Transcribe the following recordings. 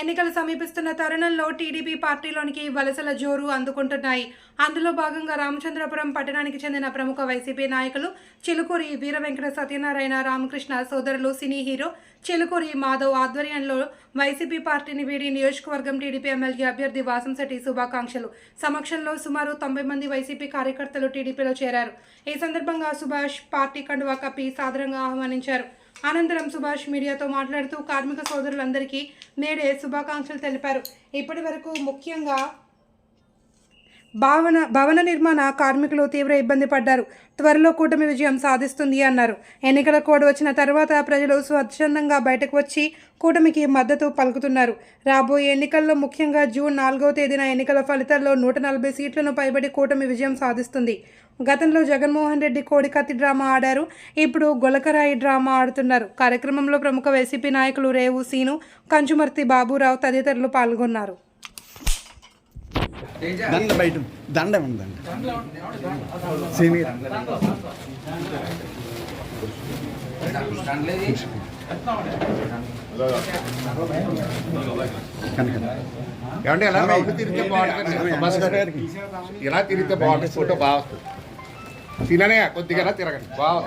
ఎన్నికలు సమీపిస్తున్న తరుణంలో టీడీపీ పార్టీలోనికి వలసల జోరు అందుకుంటున్నాయి. అందులో భాగంగా రామచంద్రపురం పట్టణానికి చెందిన ప్రముఖ వైసీపీ నాయకులు చిలుకూరి వీర వెంకట సత్యనారాయణ రామకృష్ణ సోదరులు సినీ హీరో చిలుకూరి మాధవ్ ఆధ్వర్యంలో వైసీపీ పార్టీని వీడి నియోజకవర్గం టీడీపీ ఎమ్మెల్యే అభ్యర్థి వాసంశెట్టి శుభాకాంక్షలు. సమక్షంలో సుమారు తొంభై మంది వైసీపీ కార్యకర్తలు టీడీపీలో చేరారు. ఈ సందర్భంగా సుభాష్ పార్టీ కండువా కప్పి సాదరంగా ఆహ్వానించారు. అనంతరం సుభాష్ మీడియాతో మాట్లాడుతూ కార్మిక సోదరులందరికీ నేడే శుభాకాంక్షలు తెలిపారు. ఇప్పటి ముఖ్యంగా భావన భవన నిర్మాణ కార్మికులు తీవ్ర ఇబ్బంది పడ్డారు. త్వరలో కూటమి విజయం సాధిస్తుంది అన్నారు. ఎన్నికల కోడ్ వచ్చిన తర్వాత ప్రజలు స్వచ్ఛందంగా బయటకు వచ్చి కూటమికి మద్దతు పలుకుతున్నారు. రాబోయే ఎన్నికల్లో ముఖ్యంగా జూన్ నాలుగవ తేదీన ఎన్నికల ఫలితాల్లో నూట నలభై సీట్లను పైబడి కూటమి విజయం సాధిస్తుంది. గతంలో జగన్మోహన్ రెడ్డి కోడికత్తి డ్రామా ఆడారు. ఇప్పుడు గొలకరాయి డ్రామా ఆడుతున్నారు. కార్యక్రమంలో ప్రముఖ వైసీపీ నాయకులు రేవు సీను కంచుమర్తి బాబురావు తదితరులు పాల్గొన్నారు. దండ బయట దండ ఉందండి సీనియర్. ఏమంటే ఎలా తిరిగితే బాగుంటుంది? ఇలా తిరిగితే బాగుంటుంది? ఫోటో బాగా వస్తుంది. తిననే కొద్దిగా తిరగండి? బాగా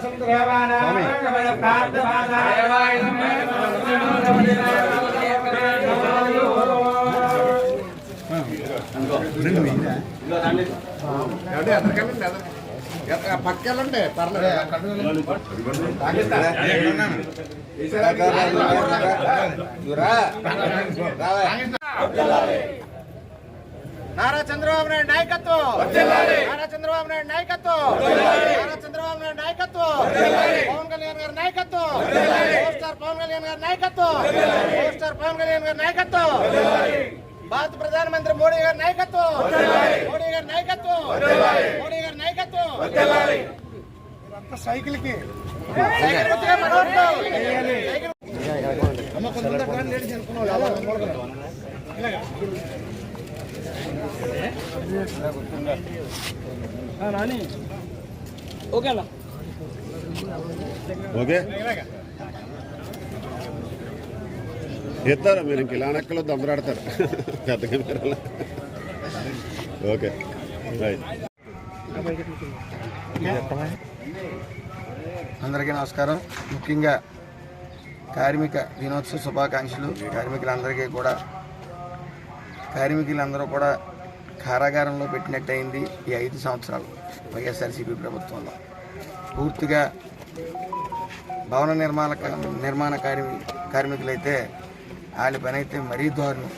కొద్దిగా అలా వెనకాల పక్కెళ్ళండి పర్లేదు నారా చంద్రబాబు నాయుడు నాయకత్వం. నారా చంద్రబాబు నాయుడు నాయకత్వం. నారా చంద్రబాబు నాయుడు నాయకత్వం. పవన్ కళ్యాణ్ గారి నాయకత్వం. పవర్ స్టార్ పవన్ కళ్యాణ్ గారి నాయకత్వం. పవర్ స్టార్ పవన్ కళ్యాణ్ గారి నాయకత్వం. భారత ప్రధానమంత్రి మోడీ గారి నాయకత్వం. మోడీ గారి నాయకత్వం. మోడీ గారి నాయకత్వం. సైకిల్కి సైకిల్ గుర్తుగా మనోహర్ సైకిల్ ఓకే. ఎత్తారా మీరు? ఇంక ఇలా నెక్కలో దమ్మరాడతారు పెద్ద కెమెరాలో. ఓకే. రైట్. అందరికీ నమస్కారం. ముఖ్యంగా కార్మిక దినోత్సవ శుభాకాంక్షలు. కార్మికులందరికీ కూడా కార్మికులందరూ కూడా కారాగారంలో పెట్టినట్టయింది ఈ ఐదు సంవత్సరాలు వైఎస్ఆర్సీపీ ప్రభుత్వంలో. పూర్తిగా భవన నిర్మాణ నిర్మాణ కార్మి కార్మికులైతే వాళ్ళ పని అయితే మరీ దారుణం.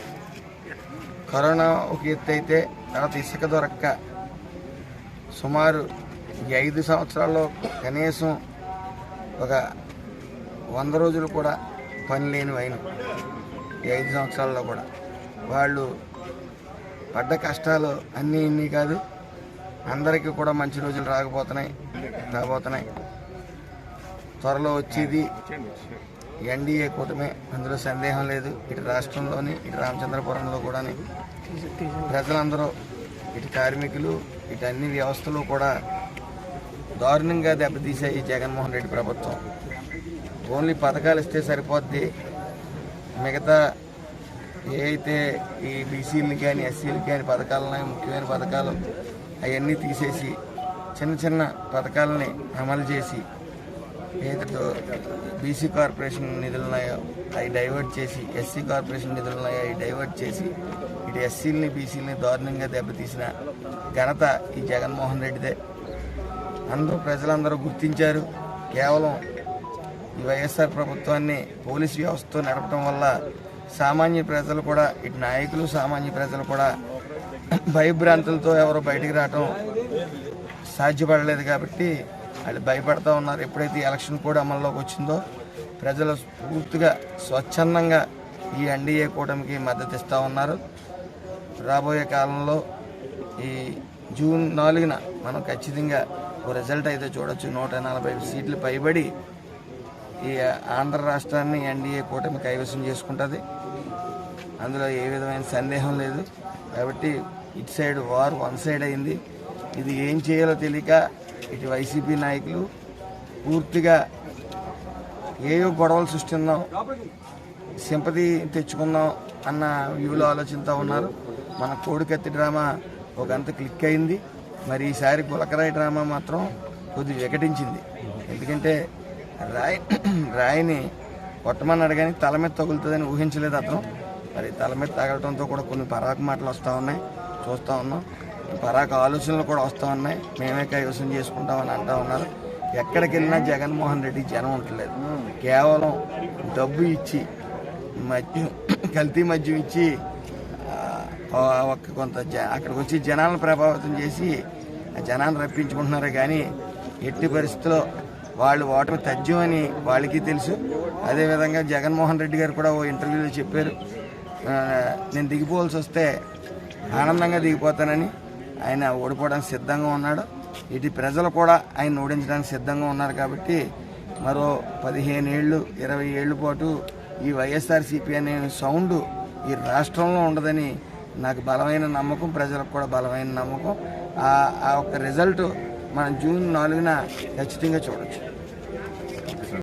కరోనా ఒక ఎత్తు అయితే తర్వాత ఇసుక దొరక్క సుమారు ఈ ఐదు సంవత్సరాల్లో కనీసం ఒక వంద రోజులు కూడా పని లేనివైన ఈ ఐదు సంవత్సరాల్లో కూడా. వాళ్ళు పడ్డ కష్టాలు అన్నీ ఇన్ని కాదు. అందరికీ కూడా మంచి రోజులు రాకపోతున్నాయి రాబోతున్నాయి. త్వరలో వచ్చేది ఎన్డీఏ కూటమి. అందులో సందేహం లేదు. ఇటు రాష్ట్రంలోని ఇటు రామచంద్రపురంలో కూడా ప్రజలందరూ ఇటు కార్మికులు ఇటు అన్ని వ్యవస్థలు కూడా దారుణంగా దెబ్బతీసాయి ఈ జగన్మోహన్ రెడ్డి ప్రభుత్వం. ఓన్లీ పథకాలు ఇస్తే సరిపోద్ది. మిగతా ఏదైతే ఈ బీసీలు కానీ ఎస్సీలు కానీ పథకాలున్నాయి ముఖ్యమైన పథకాలు అవన్నీ తీసేసి చిన్న చిన్న పథకాలని అమలు చేసి ఏదో బీసీ కార్పొరేషన్ నిధులు ఉన్నాయో అవి డైవర్ట్ చేసి ఎస్సీ కార్పొరేషన్ నిధులు ఉన్నాయో అవి డైవర్ట్ చేసి ఇటు ఎస్సీలని బీసీలని దారుణంగా దెబ్బతీసిన ఘనత ఈ జగన్మోహన్ రెడ్డిదే. అందరూ ప్రజలందరూ గుర్తించారు. కేవలం ఈ వైఎస్ఆర్ ప్రభుత్వాన్ని పోలీస్ వ్యవస్థతో నడపడం వల్ల సామాన్య ప్రజలు కూడా ఇటు నాయకులు సామాన్య ప్రజలు కూడా భయభ్రాంతులతో ఎవరు బయటికి రావటం సాధ్యపడలేదు కాబట్టి వాళ్ళు భయపడతా ఉన్నారు. ఎప్పుడైతే ఎలక్షన్ కూడా అమల్లోకి వచ్చిందో ప్రజలు పూర్తిగా స్వచ్ఛందంగా ఈ ఎన్డీఏ కూటమికి మద్దతు ఇస్తూ ఉన్నారు. రాబోయే కాలంలో ఈ జూన్ నాలుగున మనం ఖచ్చితంగా ఓ రిజల్ట్ అయితే చూడొచ్చు. నూట నలభై సీట్లు పైబడి ఈ ఆంధ్ర రాష్ట్రాన్ని ఎన్డీఏ కూటమి కైవసం చేసుకుంటుంది. అందులో ఏ విధమైన సందేహం లేదు. కాబట్టి ఇటు సైడ్ వార్ వన్ సైడ్ అయింది. ఇది ఏం చేయాలో తెలియక ఇటు వైసీపీ నాయకులు పూర్తిగా ఏవో గొడవలు సృష్టిందాం సింపతి తెచ్చుకుందాం అన్న వ్యూలో ఆలోచనతో ఉన్నారు. మన కోడికత్తి డ్రామా ఒకంత క్లిక్ అయింది. మరి ఈసారి గులకరాయి డ్రామా మాత్రం కొద్ది వికటించింది. ఎందుకంటే రాయి రాయిని కొట్టమని అడగానే తల మీద తగులుతుందని ఊహించలేదు అతను. మరి తల మీద తగలటంతో కూడా కొన్ని పరాకు మాటలు వస్తూ ఉన్నాయి. చూస్తూ ఉన్నాం. పరాకు ఆలోచనలు కూడా వస్తూ ఉన్నాయి. మేమే కైవసం చేసుకుంటామని అంటూ ఉన్నారు. ఎక్కడికి వెళ్ళినా జగన్మోహన్ రెడ్డి జనం ఉండలేదు కేవలం డబ్బు ఇచ్చి మద్యం కల్తీ మద్యం ఇచ్చి ఒక కొంత జ అక్కడికి వచ్చి జనాలను ప్రభావితం చేసి ఆ జనాన్ని రప్పించుకుంటున్నారే కానీ ఎట్టి పరిస్థితుల్లో వాళ్ళు ఓటమి తథ్యం అని వాళ్ళకి తెలుసు. అదేవిధంగా జగన్మోహన్ రెడ్డి గారు కూడా ఓ ఇంటర్వ్యూలో చెప్పారు. నేను దిగిపోవాల్సి వస్తే ఆనందంగా దిగిపోతానని ఆయన ఓడిపోవడానికి సిద్ధంగా ఉన్నాడు. ఇటు ప్రజలు కూడా ఆయన ఓడించడానికి సిద్ధంగా ఉన్నారు కాబట్టి మరో పదిహేను ఏళ్ళు ఇరవై ఏళ్ళ పాటు ఈ వైఎస్ఆర్సీపీ అనే సౌండ్ ఈ రాష్ట్రంలో ఉండదని నాకు బలమైన నమ్మకం ప్రజలకు కూడా బలమైన నమ్మకం. ఆ ఒక్క రిజల్ట్ మనం జూన్ నాలుగున ఖచ్చితంగా చూడొచ్చు.